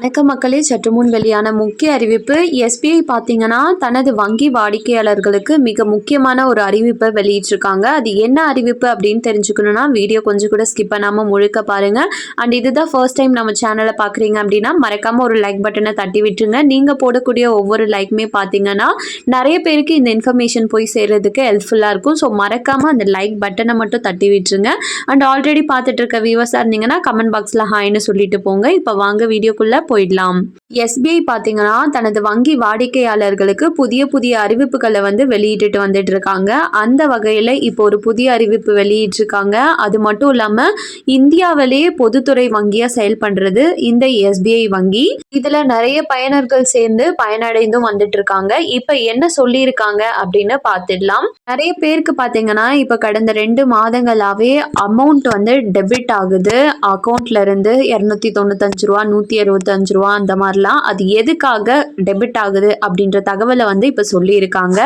வணக்கம் மக்களே சற்று முன் வெளியான முக்கிய அறிவிப்பு. எஸ்பிஐ பார்த்தீங்கன்னா தனது வங்கி வாடிக்கையாளர்களுக்கு மிக முக்கியமான ஒரு அறிவிப்பை வெளியிட்டிருக்காங்க. அது என்ன அறிவிப்பு அப்படின்னு தெரிஞ்சுக்கணும்னா வீடியோ கொஞ்சம் கூட ஸ்கிப் பண்ணாமல் முழுக்க பாருங்க. அண்ட் இதுதான் ஃபர்ஸ்ட் டைம் நம்ம சேனலை பார்க்குறீங்க அப்படின்னா மறக்காம ஒரு லைக் பட்டனை தட்டி விட்டுருங்க. நீங்கள் போடக்கூடிய ஒவ்வொரு லைக்குமே பார்த்தீங்கன்னா நிறைய பேருக்கு இந்த இன்ஃபர்மேஷன் போய் சேர்றதுக்கு ஹெல்ப்ஃபுல்லாக இருக்கும். ஸோ மறக்காம அந்த லைக் பட்டனை மட்டும் தட்டி விட்டுருங்க. அண்ட் ஆல்ரெடி பார்த்துட்டு இருக்க வியூவர்ஸாக இருந்தீங்கன்னா கமெண்ட் பாக்ஸில் ஹாய்னு சொல்லிட்டு போங்க. இப்போ வாங்க வீடியோக்குள்ளே போயிடலாம். எஸ்பிஐ பார்த்தீங்கன்னா தனது வங்கி வாடிக்கையாளர்களுக்கு புதிய புதிய அறிவிப்புகளை வந்து வெளியிட்டுட்டு வந்துட்டு இருக்காங்க. அந்த வகையில் இப்போ ஒரு புதிய அறிவிப்பு வெளியிட்டிருக்காங்க அது மட்டும் இல்லாமல் இந்தியாவிலேயே பொதுத்துறை வங்கியாக செயல்படுறது இந்த எஸ்பிஐ வங்கி. இதில் நிறைய பயனர்கள் சேர்ந்து பயனடைந்தும் வந்துட்டு இருக்காங்க. இப்போ என்ன சொல்லியிருக்காங்க அப்படின்னு பார்த்துடலாம் நிறைய பேருக்கு பார்த்தீங்கன்னா இப்போ கடந்த ரெண்டு மாதங்களாகவே அமௌண்ட் வந்து டெபிட் ஆகுது. அக்கௌண்ட்ல இருந்து இரநூத்தி தொண்ணூத்தஞ்சு ரூபா நூற்றி அறுபத்தஞ்சு ரூபா அந்த மாதிரிலாம். அது எதுக்காக டெபிட் ஆகுது அப்படின்ற தகவலை வந்து இப்போ சொல்லியிருக்காங்க.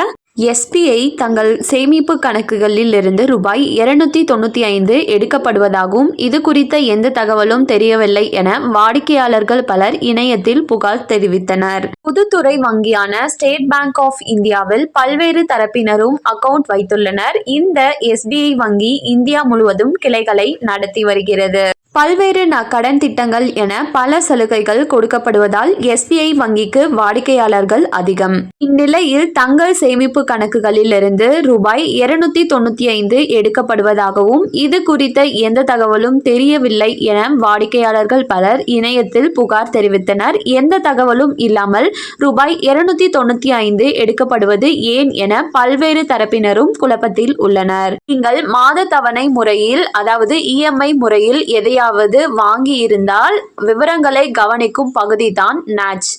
எஸ்பிஐ தங்கள் சேமிப்பு கணக்குகளில் இருந்து ரூபாய் இருநூத்தி தொண்ணூற்றி ஐந்து எடுக்கப்படுவதாகவும் இது குறித்த எந்த தகவலும் தெரியவில்லை என வாடிக்கையாளர்கள் பலர் இணையத்தில் புகார் தெரிவித்தனர். பொதுத்துறை வங்கியான ஸ்டேட் பேங்க் ஆஃப் இந்தியாவில் பல்வேறு தரப்பினரும் அக்கவுண்ட் வைத்துள்ளனர். இந்த எஸ்பிஐ வங்கி இந்தியா முழுவதும் கிளைகளை நடத்தி வருகிறது. பல்வேறு ந கடன் திட்டங்கள் என பல சலுகைகள் கொடுக்கப்படுவதால் எஸ்பிஐ வங்கிக்கு வாடிக்கையாளர்கள் அதிகம். இந்நிலையில் தங்கள் சேமிப்பு கணக்குகளிலிருந்து ரூபாய் இருநூத்தி தொண்ணூத்தி ஐந்து எடுக்கப்படுவதாகவும் இது குறித்த எந்த தகவலும் தெரியவில்லை என வாடிக்கையாளர்கள் பலர் இணையத்தில் புகார் தெரிவித்தனர். எந்த தகவலும் இல்லாமல் ரூபாய் இருநூத்தி தொண்ணூத்தி ஐந்து எடுக்கப்படுவது ஏன் என பல்வேறு தரப்பினரும் குழப்பத்தில் உள்ளனர். நீங்கள் மாத தவணை முறையில் அதாவது இஎம்ஐ முறையில் எதையாவது வாங்கி இருந்தால் விவரங்களை கவனிக்கும் பகுதி தான் NACH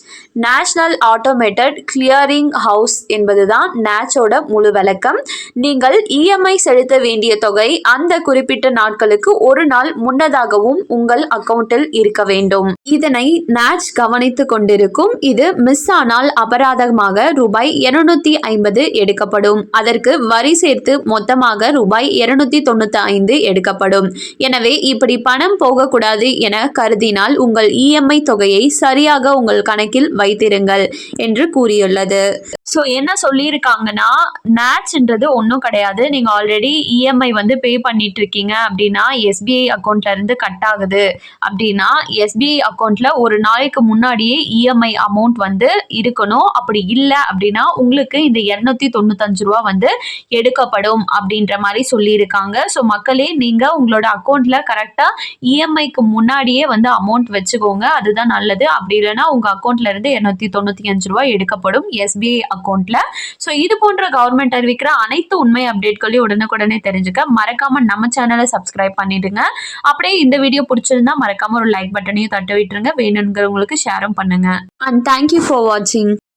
national automated clearing house என்பதுதான் நேச்சோட முழு விளக்கம். நீங்கள் இஎம்ஐ செலுத்த வேண்டிய தொகை அந்த குறிப்பிட்ட நாட்களுக்கு ஒரு நாள் முன்னதாகவும் உங்கள் அக்கவுண்டில் இருக்க வேண்டும். இதனை நேச் கவனித்து கொண்டிருக்கும். இது மிஸ் ஆனால் அபராதமாக ரூபாய் இருநூத்தி ஐம்பது எடுக்கப்படும். அதற்கு வரி சேர்த்து மொத்தமாக ரூபாய் இருநூத்தி தொண்ணூத்தி ஐந்து எடுக்கப்படும். எனவே இப்படி பணம் போகக்கூடாது என கருதினால் உங்கள் இஎம்ஐ தொகையை சரியாக உங்கள் கணக்கில் வைத்திருங்கள் என்று கூறியுள்ளது. ஸோ என்ன சொல்லியிருக்காங்கன்னா நேட்ச்ன்றது ஒன்றும் கிடையாது. நீங்கள் ஆல்ரெடி இஎம்ஐ வந்து பே பண்ணிட்டு இருக்கீங்க அப்படின்னா எஸ்பிஐ அக்கௌண்ட்ல இருந்து கட் ஆகுது. அப்படின்னா எஸ்பிஐ அக்கௌண்ட்ல ஒரு நாளைக்கு முன்னாடியே இஎம்ஐ அமௌண்ட் வந்து இருக்கணும். அப்படி இல்லை அப்படின்னா உங்களுக்கு இந்த இரநூத்தி தொண்ணூத்தஞ்சு ரூபா வந்து எடுக்கப்படும் அப்படின்ற மாதிரி சொல்லியிருக்காங்க. ஸோ மக்களே நீங்கள் உங்களோட அக்கௌண்ட்ல கரெக்டாக இஎம்ஐக்கு முன்னாடியே வந்து அமௌண்ட் வச்சுக்கோங்க அதுதான் நல்லது. அப்படி இல்லைன்னா உங்கள் அக்கௌண்ட்ல இருந்து இருநூத்தி தொண்ணூற்றி அஞ்சு ரூபாய் எடுக்கப்படும் எஸ்பிஐ அக்கௌண்ட்ல ஸோ இது போன்ற கவர்மெண்ட் அறிவிக்கிற அனைத்து உண்மை அப்டேட்களையும் உடனுக்குடனே தெரிஞ்சுக்க மறக்காம நம்ம சேனலை சப்ஸ்கிரைப் பண்ணிடுங்க. அப்படியே இந்த வீடியோ பிடிச்சிருந்தா மறக்காம ஒரு லைக் பட்டனையும் தட்ட விட்டுருங்க வேணுங்கிறவங்களுக்கு ஷேரும் பண்ணுங்க. அண்ட் தேங்க்யூ ஃபார் வாட்சிங்